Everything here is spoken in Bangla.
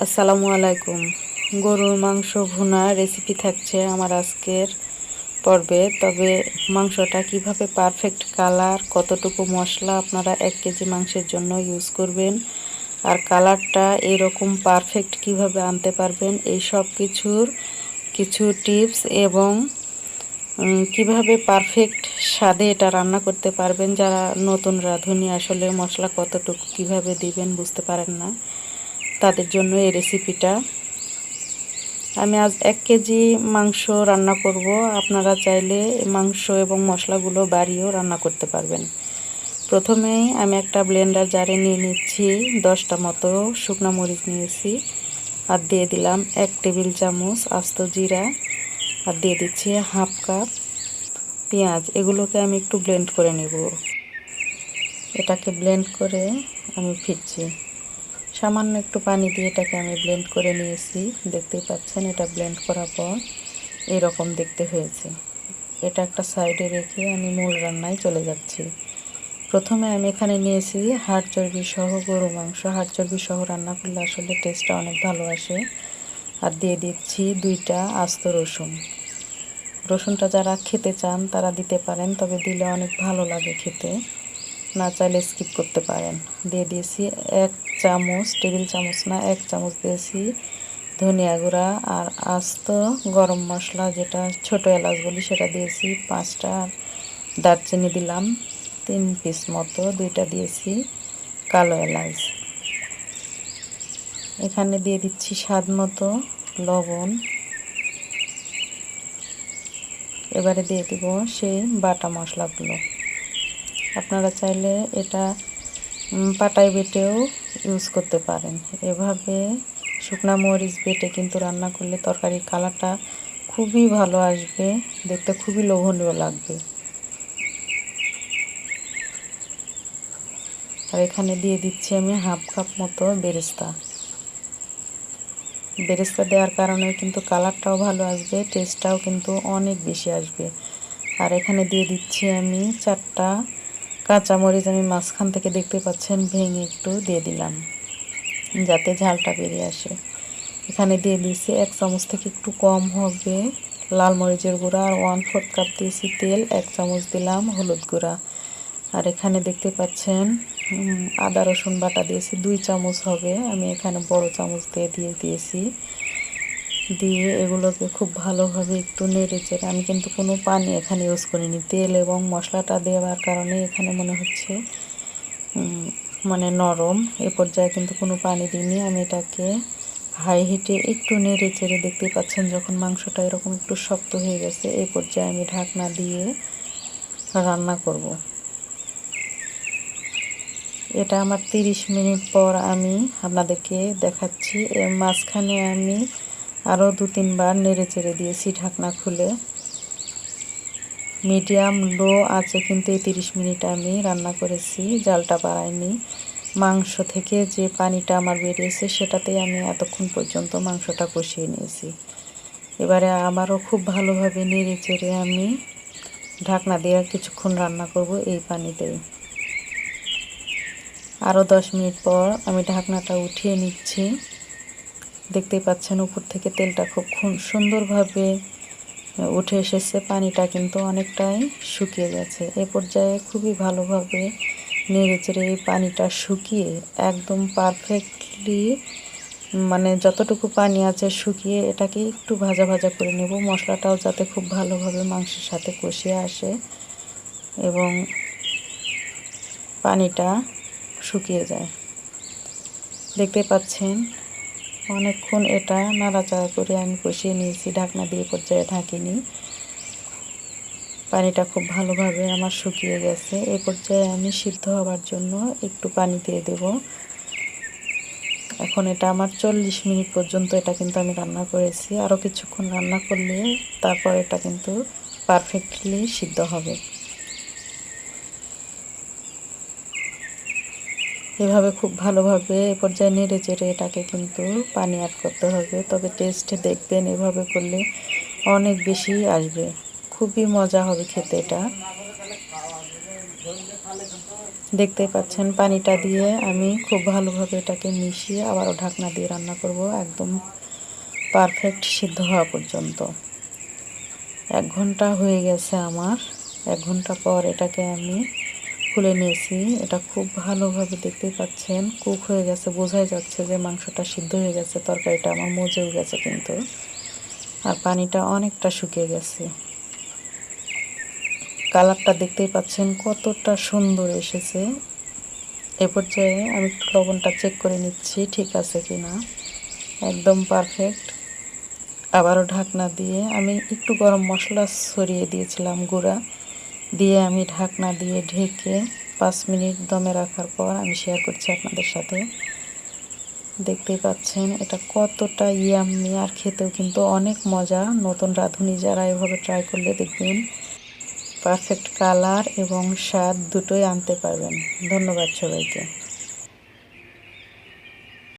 আসসালামু আলাইকুম। গরুর মাংস ভুনা রেসিপি থাকছে আমার আজকের পর্বে। তবে মাংসটা কীভাবে পারফেক্ট কালার কতটুকু মশলা আপনারা এক কেজি মাংসের জন্য ইউজ করবেন, আর কালারটা এরকম পারফেক্ট কীভাবে আনতে পারবেন, এই সব কিছুর কিছু টিপস এবং কীভাবে পারফেক্ট স্বাদে এটা রান্না করতে পারবেন, যারা নতুন রাঁধুনি আসলে মশলা কতটুকু কীভাবে দিবেন বুঝতে পারেন না। তাদের জন্য এই রেসিপিটা আমি আজ এক কেজি মাংস রান্না করব। আপনারা চাইলে মাংস এবং মশলাগুলো বাড়িয়েও রান্না করতে পারবেন। প্রথমেই আমি একটা ব্লেন্ডার জারে নিয়ে নিচ্ছি। দশটা মতো শুকনো মরিচ নিয়েছি। আর দিয়ে দিলাম এক টেবিল চামচ আস্ত জিরা। আর দিয়ে দিচ্ছি হাফ কাপ পেঁয়াজ। এগুলোকে আমি একটু ব্লেন্ড করে নেব। এটাকে ব্লেন্ড করে আমি ফিরছি। সামান্য একটু পানি দিয়ে এটাকে আমি ব্লেন্ড করে নিয়েছি। দেখতেই পাচ্ছেন, এটা ব্লেন্ড করার পর এরকম দেখতে হয়েছে। এটা একটা সাইডে রেখে আমি মূল রান্নায় চলে যাচ্ছি। প্রথমে আমি এখানে নিয়েছি হাড় চর্বি সহ গরু মাংস। হাড় চর্বি সহ রান্না করলে আসলে টেস্টটা অনেক ভালো আসে। আর দিয়ে দিচ্ছি দুইটা আস্ত রসুন। রসুনটা যারা খেতে চান তারা দিতে পারেন, তবে দিলে অনেক ভালো লাগে খেতে। না চাইলে স্কিপ করতে পারেন। দিয়ে দিয়েছি এক চামচ, টেবিল চামচ না, এক চামচ দিয়েছি ধনিয়া গুঁড়া আর আস্ত গরম মশলা যেটা ছোট এলাচ বলি সেটা দিয়েছি, পাঁচটা দারচিনি দিলাম, তিন পিস মতো, দুইটা দিয়েছি কালো এলাচ। এখানে দিয়ে দিচ্ছি স্বাদ মতো লবণ। এবারে দিয়ে দিব সেই বাটা মশলাগুলো। আপনারা চাইলে এটা পাটাই বেটেও ইউজ করতে পারেন। এভাবে শুকনা মরিচ, বেটে কিন্তু রান্না করলে তরকারির কালারটা খুবই ভালো আসবে। দেখতে খুবই লোভনীয় লাগবে। আর এখানে দিয়ে দিচ্ছি আমি হাফ কাপ মতো বেরেস্তা। বেরেস্তা দেওয়ার কারণে কিন্তু কালারটাও ভালো আসবে টেস্টটাও কিন্তু অনেক বেশি আসবে। আর এখানে দিয়ে দিচ্ছি আমি চারটা কাঁচামরিচ আমি মাঝখান থেকে দেখতে পাচ্ছেন, ভেঙে একটু দিয়ে দিলাম, যাতে ঝালটা বেরিয়ে আসে। এখানে দিয়ে দিয়েছি এক চামচ থেকে একটু কম হবে লাল মরিচের গুঁড়া আর ওয়ান ফোর্থ কাপ দিয়েছি তেল, এক চামচ দিলাম হলুদ গুঁড়া। আর এখানে দেখতে পাচ্ছেন আদা রসুন বাটা দিয়েছি, দুই চামচ হবে, আমি এখানে বড় চামচ দিয়ে দিয়ে দিয়েছি। দিয়ে এগুলোকে খুব ভালোভাবে একটু নেড়ে চেড়ে, আমি কিন্তু কোনো পানি এখানে ইউজ করিনি। তেল এবং মশলাটা দেওয়ার কারণে এখানে মনে হচ্ছে মানে নরম। এ পর্যায়ে কিন্তু কোনো পানি দিইনি। আমি এটাকে হাই হিটে একটু নেড়ে চেড়ে দেখতে পাচ্ছেন যখন মাংসটা এরকম একটু শক্ত হয়ে গেছে এই পর্যায়ে আমি ঢাকনা দিয়ে রান্না করব। এটা আমার 30 মিনিট পর আমি আপনাদেরকে দেখাচ্ছি। এর মাঝখানে আমি আরও দু তিনবার নেড়ে চেড়ে দিয়েছি ঢাকনা খুলে। মিডিয়াম লো আছে কিন্তু এই তিরিশ মিনিট আমি রান্না করেছি, জালটা বাড়াইনি। মাংস থেকে যে পানিটা আমার বেরিয়েছে সেটাতেই আমি এতক্ষণ পর্যন্ত মাংসটা কষিয়ে নিয়েছি। এবারে আমারও খুব ভালোভাবে নেড়ে চেড়ে আমি ঢাকনা দিয়ে কিছুক্ষণ রান্না করব এই পানিতেই। আরও দশ মিনিট পর আমি ঢাকনাটা উঠিয়ে নিচ্ছি। দেখতেই পাচ্ছেন, উপর থেকে তেলটা খুব সুন্দরভাবে উঠে এসেছে। পানিটা কিন্তু অনেকটাই শুকিয়ে গেছে। এ পর্যায়ে খুবই ভালোভাবে নেড়ে এই পানিটা শুকিয়ে একদম পারফেক্টলি মানে যতটুকু পানি আছে শুকিয়ে এটাকে একটু ভাজা ভাজা করে নেব। মশলাটাও যাতে খুব ভালোভাবে মাংসের সাথে কষিয়ে আসে এবং পানিটা শুকিয়ে যায়। দেখতে পাচ্ছেন অনেকক্ষণ এটা নাড়াচাড়া করে আমি কষিয়ে নিয়েছি, ঢাকনা দিয়ে পর্যায়ে ঢাকিনি। পানিটা খুব ভালোভাবে আমার শুকিয়ে গেছে। এ পর্যায়ে আমি সিদ্ধ হওয়ার জন্য একটু পানি দিয়ে দেব। এখন এটা আমার চল্লিশ মিনিট পর্যন্ত এটা কিন্তু আমি রান্না করেছি। আরও কিছুক্ষণ রান্না করলে তারপর এটা কিন্তু পারফেক্টলি সিদ্ধ হবে। এভাবে খুব ভালোভাবে এ পর্যায়ে নেড়ে চেড়ে এটাকে কিন্তু পানি অ্যাড করতে হবে। তবে টেস্টে দেখবেন এভাবে করলে অনেক বেশি আসবে। খুবই মজা হবে খেতে এটা। দেখতে পাচ্ছেন পানিটা দিয়ে আমি খুব ভালোভাবে এটাকে মিশিয়ে আবারও ঢাকনা দিয়ে রান্না করব। একদম পারফেক্ট সিদ্ধ হওয়া পর্যন্ত। এক ঘণ্টা হয়ে গেছে আমার। এক ঘণ্টা পর এটাকে আমি খুলে নিয়েছি। এটা খুব ভালোভাবে দেখতে পাচ্ছেন। কুক হয়ে গেছে, বোঝাই যাচ্ছে যে মাংসটা সিদ্ধ হয়ে গেছে, তরকারিটা আমার মজেও গেছে কিন্তু। আর পানিটা অনেকটা শুকিয়ে গেছে। কালারটা দেখতেই পাচ্ছেন কতটা সুন্দর এসেছে। এ পর্যায়ে আমি একটু লবণটা চেক করে নিচ্ছি, ঠিক আছে কি না একদম পারফেক্ট আবারও ঢাকনা দিয়ে আমি একটু গরম মশলা ছড়িয়ে দিয়েছিলাম গুঁড়া। দিয়ে আমি ঢাকনা দিয়ে ঢেকে পাঁচ মিনিট দমে রাখার পর আমি শেয়ার করছি আপনাদের সাথে। দেখতেই পাচ্ছেন, এটা কতটা ইয়াম্মি আর খেতেও কিন্তু অনেক মজা। নতুন রাঁধুনি যারা এভাবে ট্রাই করলে দেখবেন পারফেক্ট কালার এবং স্বাদ দুটোই আনতে পারবেন। ধন্যবাদ সবাইকে।